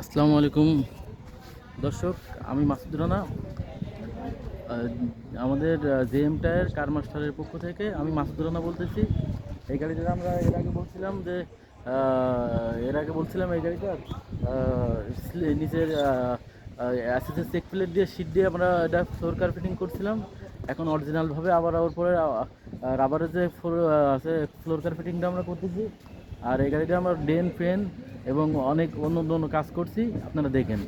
আসসালামু আলাইকুম। দর্শক, আমি মাসুদ রানা। আমাদের জেএম টায়ার কার মাস্টারের পক্ষ থেকে আমি মাসুদ রানা বলতেছি। এই গাড়িটা আমরা এর আগে বলছিলাম যে এর আগে বলছিলাম এই গাড়িটা নিচের অ্যাসেসের চেক প্লেট দিয়ে সিট দিয়ে আমরা এটা ফ্লোর কার ফিটিং করছিলাম। এখন অরিজিনালভাবে আবার ওর পরে রাবারের যে ফ্লোর আছে ফ্লোর কার ফিটিংটা আমরা করতেছি। আর এই গাড়িটা আমরা ডেন ফেন এবং অনেক অন্য অন্য কাজ করছি। আপনারা দেখেন।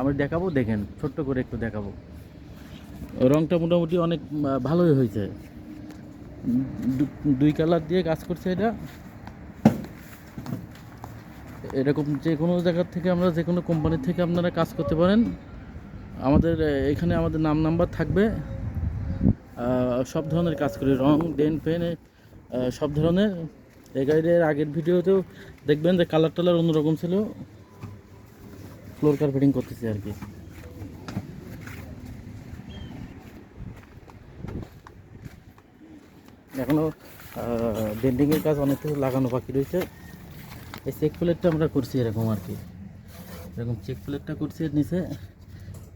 আমি দেখাবো, দেখেন। ছোট্ট করে একটু দেখাবো। রংটা মোটামুটি অনেক ভালোই হয়েছে। দুই কালার দিয়ে কাজ করছে এটা। এরকম যে কোনো জায়গার থেকে আমরা, যে কোনো কোম্পানির থেকে আপনারা কাজ করতে পারেন। আমাদের এখানে আমাদের নাম, নাম্বার থাকবে। সব ধরনের কাজ করি। রং ডেন পেন সব ধরনের। এই গাড়ির আগের ভিডিওতেও দেখবেন যে কালার টালার অন্যরকম ছিল। ফ্লোর কার্পেটিং করতেছি আর কি। এখনও ডেন্টিংয়ের কাজ অনেক কিছু লাগানো বাকি রয়েছে। এই চেক প্লেটটা আমরা করছি এরকম আর কি। এরকম চেক প্লেটটা করছি এর নিচে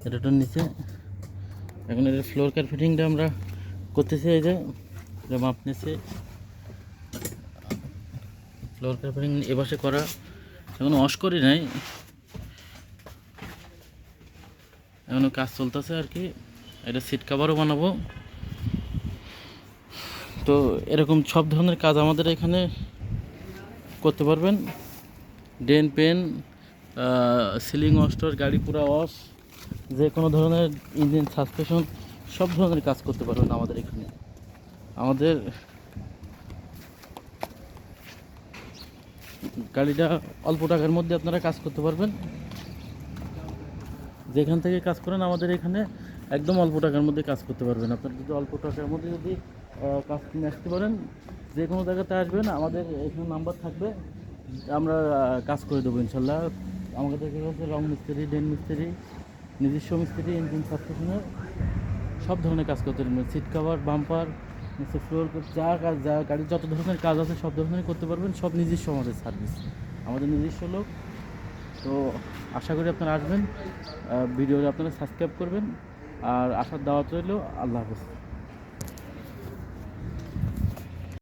এটাটার নিচে। এখন এর ফ্লোর কার্পেটিংটা আমরা করতেছি এই যে মাপ নিচ্ছে ফ্লোর কার্পেটিং এবাসে করা, এখনও অস করি নাই। এখনও কাজ চলতেছে আর কি। এটা সিট কাভারও বানাবো। তো এরকম সব ধরনের কাজ আমাদের এখানে করতে পারবেন। ডেন পেন সিলিং অস্টর গাড়ি পুরা ওয়াশ যে কোনো ধরনের ইঞ্জিন সাসপেশন সব ধরনের কাজ করতে পারবেন আমাদের এখানে। আমাদের গাড়িটা অল্প টাকার মধ্যে আপনারা কাজ করতে পারবেন। যেখান থেকে কাজ করেন আমাদের এখানে একদম অল্প টাকার মধ্যে কাজ করতে পারবেন। আপনারা যদি অল্প টাকার মধ্যে যদি কাজ কিনে আসতে পারেন, যে কোনো জায়গাতে আসবেন, আমাদের এখানে নাম্বার থাকবে। আমরা কাজ করে দেবো ইনশাল্লাহ। আমাদের হচ্ছে রং মিস্ত্রি ডেন মিস্ত্রি, নিজস্ব মিস্ত্রি ইঞ্জিন সাবস্টেশনের, সব ধরনের কাজ করতে পারবেন। সিট কাভার বাম্পার নিচে ফ্লোর যা কাজ, যা গাড়ির যত ধরনের কাজ আছে, সব ধরনের করতে পারবেন, সব নিজস্ব আমাদের সার্ভিস আমাদের নিজস্ব লোক। তো আশা করি আপনারা আসবেন ভিডিওটা আপনারা সাবস্ক্রাইব করবেন। আর আসার দাওয়াত রইল, আল্লাহ হাফেজ।